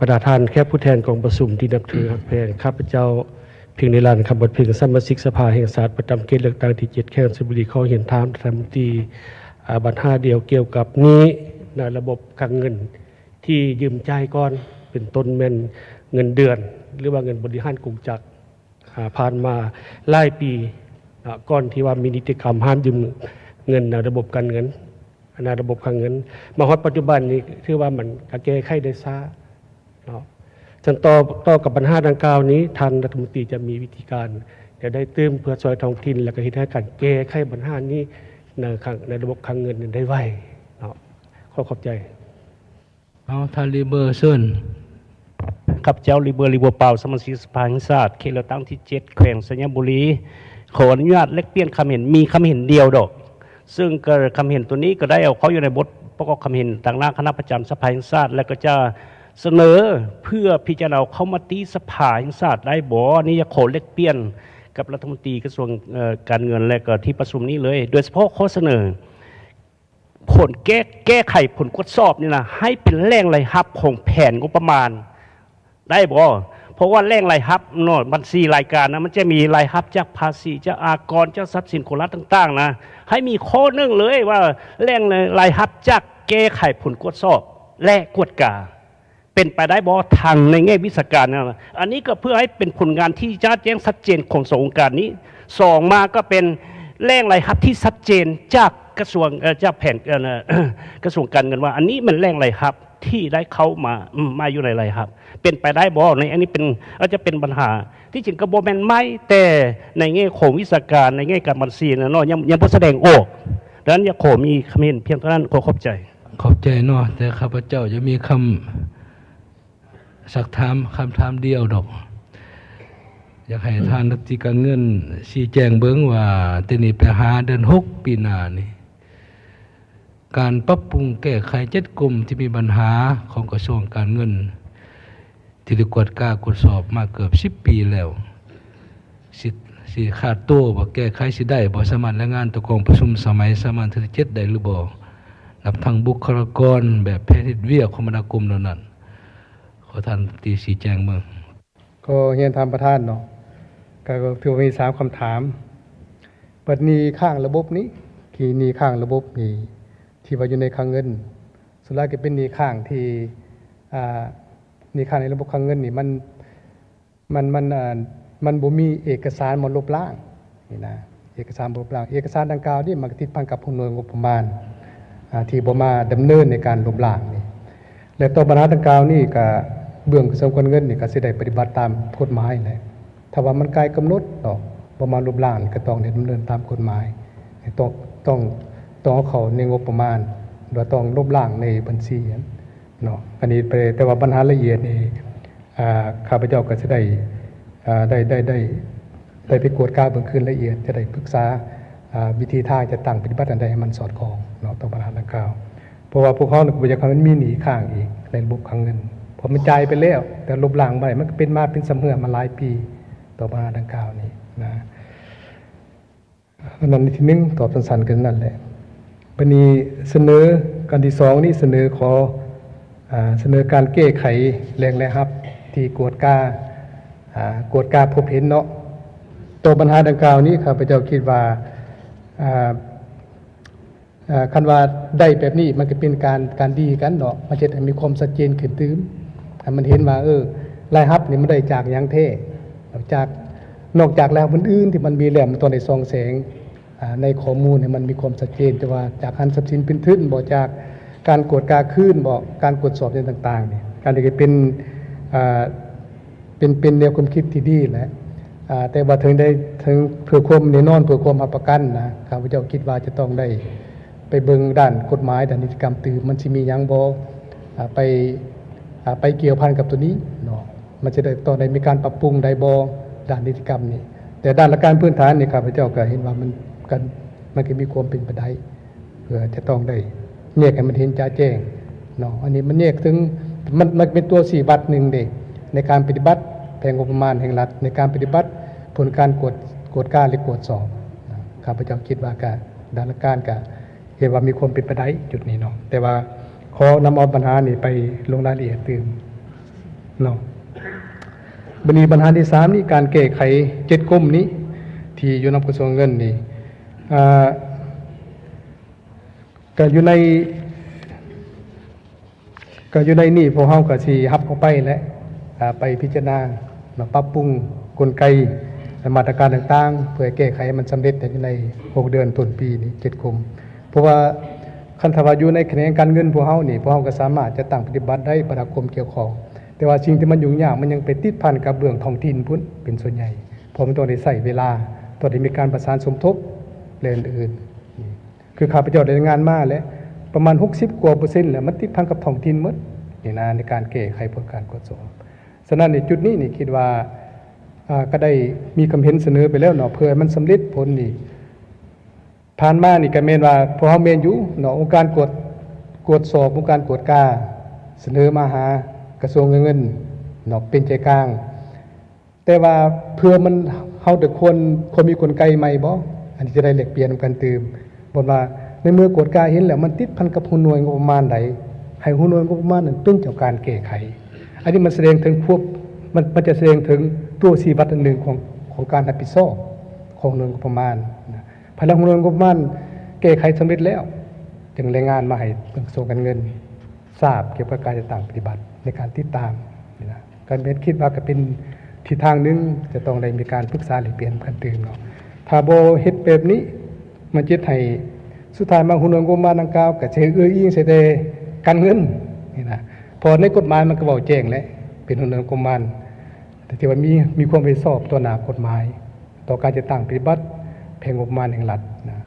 ประธานแค่ผู้แทนกองประชุมที่นับถือหักแพงข้าพเจ้าเพียงในลานคำบทเพลงสมาชิกสภาแห่งศาสตร์ประจำเขตเลือกตั้งที่เจ็ดแค่สิบุรีเขาเห็นถามรัฐมตีบัตรห้าเดียวเกี่ยวกับนี้ในระบบการเงินที่ยืมจ่ายก่อนเป็นต้นแม่นเงินเดือน หรือว่าเงินบริหารกรุงจักรผ่านมาหลายปีก่อนที่ว่ามีนิติกรรมห้ามยืมเงินในระบบการเงินในระบบการเงิน มาฮอดปัจจุบันนี้ถือว่ามันกแก้ไขได้ช้า ฉันต่อต่อกับปัญหาดังกล่าวนี้ ทางรัฐมนตรีจะมีวิธีการจะได้เติมเพื่อช่วยท้องถิ่นและก็เฮ็ดให้การแก้ไขปัญหานี้ในข้างในระบบคลังเงินได้ไวเนาะขอขอบใจเอาทาลิเบอร์เซินข้าพเจ้าลิเบอร์ลิเบอร์เปล่าสมาชิกสภาแห่งชาติเขตเลือกตั้งที่เจ็ดแขวงสัญญบุรี ขออนุญาตแลกเปลี่ยนคำเห็นมีคำเห็นเดียวดอก ซึ่งก็คำเห็นตัวนี้ก็ได้เอาเขาอยู่ในบทประกอบคำเห็นต่างหน้าคณะประจำสภาแห่งชาติและก็จะ เสนอเพื่อพิจารณาเข้ามาตีสภาแห่งชาติได้บ่อันนี่จะขอแลกเปลี่ยนกับรัฐมนตรีกระทรวงการเงินและก็ที่ประชุมนี้เลย โดยเฉพาะข้อเสนอ ผลแก้แก้ไขผลกดสอบนี่นะให้เป็นแรงไหลฮับของแผนงบประมาณ ได้บ่เพราะว่าแรงรายรับเนาะบัญชีรายการนะมันจะมีรายรับจากภาษีจากอากรจากทรัพย์สินของรัฐต่าง ๆ นะ ให้มีข้อนึงเลยว่าแรงรายรับจากแก้ไขผลกวดสอบ และกวดกา เป็นไปได้บ่ทางในแง่วิชาการนะอันนี้ก็เพื่อให้เป็นผลงานที่ชัดแจ้งชัดเจนของสององค์การนี้สองมาก็เป็นแรงรายรับที่ชัดเจนจากกระทรวงเอ่อจากแผนกระทรวงการเงินว่า อันนี้มันแรงรายรับที่ได้เขามามาอยู่ในไรายรับ เป็นไปได้บ่ในอันนี้เป็นอาจจะเป็นปัญหา ที่จริงก็บ่แมนไม่แต่ในแง่ของวิชาการในแง่การบัญชีนะเนาะยังยังบ่แสดงออกดังนั้นอยากขอมีคำเห็นเพียงเท่านั้นขอขอบใจ ขอบใจเนาะแต่ข้าพเจ้าจะมีคำ สักถามคำถามเดียวดอก อยากให้ท่านรัฐมนตรีการเงินชี้แจงเบิ้งว่าแตนี้ไปหาเดือนหกปีหน้านี่การปรับปรุงแก้ไขเจ็ดกลุ่มที่มีปัญหาของกระทรวงการเงิน ที่ได้กวดกากวดสอบมาเกือบสิบปีแล้วสิสิขาดโต้บ่แก้ไขสิได้บ่สามารแรงงานตะกองประชุมสมัยสมารที่เจ็ดได้หรือบ่นับทั้งบุคลากรแบบแพทย์เวียคมนาคมเหล่านั้น ขอท่านตีสีแจงเมืองก็เรียนถามประธานเนาะก็ถือมีสามคำถามปัดนีข้างระบบนี้ที่นีข้างระบบนี้ที่ว่าอยู่ในคลังเงินสุดท้ายก็เป็นนีข้างที่นีข้างในระบบคลังเงินนี่มันมันมันมันบ่มีเอกสารมาลบล้างนี่นะเอกสารบลบล้าง เอกสารดังกล่าวนี่มันติดพันกับผู้หน่วยงบประมาณที่บ่มาดำเนินในการลบล้างนี่และต่อปัญหาดังกล่าวนี่ก็ เบื้องกระทรวงการเงินนี่ก็สิได้ปฏิบัติตามกฎหมายแหละถ้าว่ามันกลกำหนดดอกประมาณรูปร่างก็ต้องด้ดำเนินตามกฎหมายต้องต้องต้องเขาในงบประมาณหรือต้องรูปร่างในบัญชีเนาะอันนี้ไปแต่ว่าปัญหาละเอียดนี่ข้าพเจ้าก็จะได้ได้ได้ได้ได้ไปกวดกาเบื้องคืนละเอียด จะได้ปรึกษาวิธีทางจะตั้งปฏิบัติอันใดให้มันสอดคล้องเนาะต่อปัญหาดังกล่าวเพราะว่าพวกเขาเนี่ยก็อยากให้มันมีหนีข้างอีกในระบบคลังเงิน พอมันจ่ายไปแล้ว แต่ลบหล้างไปมันก็เป็นมาเป็นสำเหือมาหลายปีต่อมาดังกล่าวนี้นะนั้นที่หนึ่งตอบสั้นๆกันนั่นแหละปณีเสนอการที่สองนี่เสนอขออเสนอการแก้ไขแรงและฮับ ที่กวดกาอากวดกาพบเห็นเนาะตัวปัญหาดังกล่าวนี้ข้าพเจ้าคิดว่าคันว่าได้แบบนี้มันก็เป็นการการดีกันเนาะมันจะมีความชัดเจนขึ้นตื้ม ให้มันเห็นว่าเออรายรับนี่มันได้จากยังเท่จากนอกจากแล้วมันอื่นที่มันมีแหลมตัวในซองแสงในข้อมูลเนี่ยมันมีความชัดเจนแต่ว่าจากหันทรัพย์สินเป็นทึนบอกจากการกดการขึ้นบอกการกดสอบต่างๆเนี่ยการที่จะเป็นเป็นเป็นแนวความคิดที่ดีแหละแต่ว่าถึงได้ถึงเพื่อความแน่นอนเพื่อความหับประกันนะข้าพเจ้าคิดว่าจะต้องได้ไปเบิงด้านกฎหมายด้านนิติกรรมตือมันสิมียังบอไป ไปเกี่ยวพันกับตัวนี้เนาะมันจะได้ตองได้มีการปรับปรุงได้บ่ด้านนิติกรรมนี่แต่ด้านหลักการพื้นฐานนี่ข้าพเจ้าก็เห็นว่ามันกันมันก็มีความเป็นไปได้เพื่อจะต้องได้แยกให้มันเห็นจ่าแจ้งเนาะอันนี้มันแยกถึงมันมันเป็นตัวสี่บัตรหนึ่งเด็ในการปฏิบัติแผนงบประมาณแห่งรัฐในการปฏิบัติผลการกดกดการหรือกดสอบข้าพเจ้าคิดว่าการด้านหลักการก็เห็นว่ามีความเป็นไปได้จุดนี้เนาะแต่ว่า ขอนำเอาปัญหานี่ไปลงรายละเอียดตื่มเนาะบันีปัญหาที่สามนี่การแก้ไขเจ็ดกรมนี้ ที่อยู่ในกระทรวงเงินนี่ก็อยู่ในก็อยู่ในนี่พวกเฮาก็สิรับเข้าไปและไปพิจารณามาปรับปรุงกลไกและมาตรการต่างๆ เพื่อแก้ไขมันสำเร็จในใน 6 เดือนต้นปีนี้7กรมเพราะว่า คันถ้าว่าอยู่ในแขนงการเงินพวกเฮานี่พวกเฮาก็สามารถจะตั้งปฏิบัติได้ประกรมเกี่ยวของแต่ว่าสิ่งที่มันยุ่งยากมันยังไปติดพันกับเรื่องท้องถิ่นพุ่นเป็นส่วนใหญ่เพราะมันต้องได้ใช้เวลาต้องได้มีการประสานสมทบและอื่นๆนี่น คือข้าพเจ้าได้งานมาแล้วประมาณ 60 กว่าเปอร์เซ็นต์แล้วมันติดพันกับท้องถิ่นหมดนี่นะในการแก้ไขผลการกดสอบฉะนั้นในจุดนี้นี่คิดว่าก็ได้มีคำเห็นเสนอไปแล้วเนาะเพื่อมันสำเร็จผลนี่ ผ่านมานี่ก็แม่นว่าพอเฮาแม่นอยู่เนาะองค์การกวดกวดสอบองค์การกวดกาเสนอมาหากระทรวงเงินเนาะเป็นใจกลาง แต่ว่าเพื่อมันเฮาแต่ควรควรมีกลไกใหม่บ่อันนี้จะได้แลกเปลี่ยนกันตื่มบ่ว่าในเมื่อกวดกาเห็นแล้วมันติดพันกับหุ่นหน่วยงบประมาณใดให้หุ่นหน่วยงบประมาณนั้นเป็นเจ้าการแก้ไข อันนี้มันแสดงถึงควบมันมันจะแสดงถึงตัวชี้วัดอันหนึ่งของของการรับผิดชอบของหน่วยงบประมาณ นะภายหลังหน่วยงบมาณแก้ไขสำเร็จแล้ว จึงรายงานมาให้กระทรวงการเงิน ทราบเกี่ยวกับการจะต่างปฏิบัติในการติดตามนะการเป็นคิดว่าก็เป็นทิศทางหนึงจะต้องได้มีการปรึกษาหรือเปลี่ยนกันตื่นเนาะถ้าโบเฮ็ดแบบนี้ มันจะให้สุดท้ายมาหุ่นวงกบมาดังกล่าวก็จะเอื้ออิงใส่แต่การเงินนี่นะพอในกฎหมายมันก็บอกแจ้งแล้วเป็นหุ่นวงกบมันแต่ที่ว่ามีมีความไปสอบตัวหนากฎหมาย ต่อการจะตั้งปฏิบัติ เพลงงบประมาณแห่งรัฐนะ